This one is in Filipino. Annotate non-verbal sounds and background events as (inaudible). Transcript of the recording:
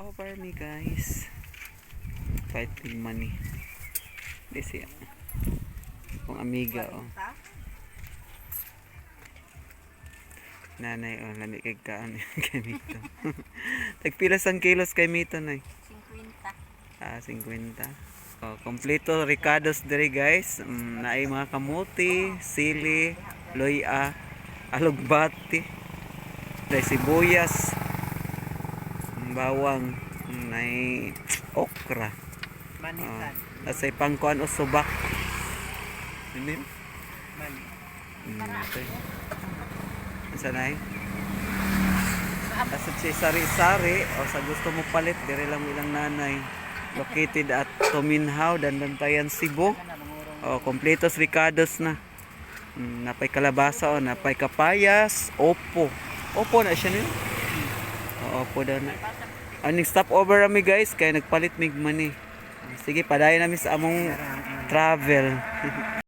Over me guys. Fighting money. This siya. Kung amiga oh. Nanay oh, lami kay kaan (laughs) kay Mito. (laughs) Tagpilas ang kilos kay Mito nay. 50. Ah, 50. Oh, kompleto ricados diri guys. Mm, naay mga kamuti, sili, loya, alugbati, dahil sibuyas, bawang, naay okra. Manisan. Oh, asay pangkuan o subak. Hindi? Mani. Mm, okay. Na eh. Si sari-sari o sa gusto mo palit, dire lang ilang nanay. Located at Tominhaw, Dandantayan, Cebu. O, kompletos ricados na. Mm, napay kalabasa o, napay kapayas, opo. Opo na siya niyo. Opo daw na. Aning stop over kami guys, kaya nagpalit mig money. Sige, padayon namin sa among travel. (laughs)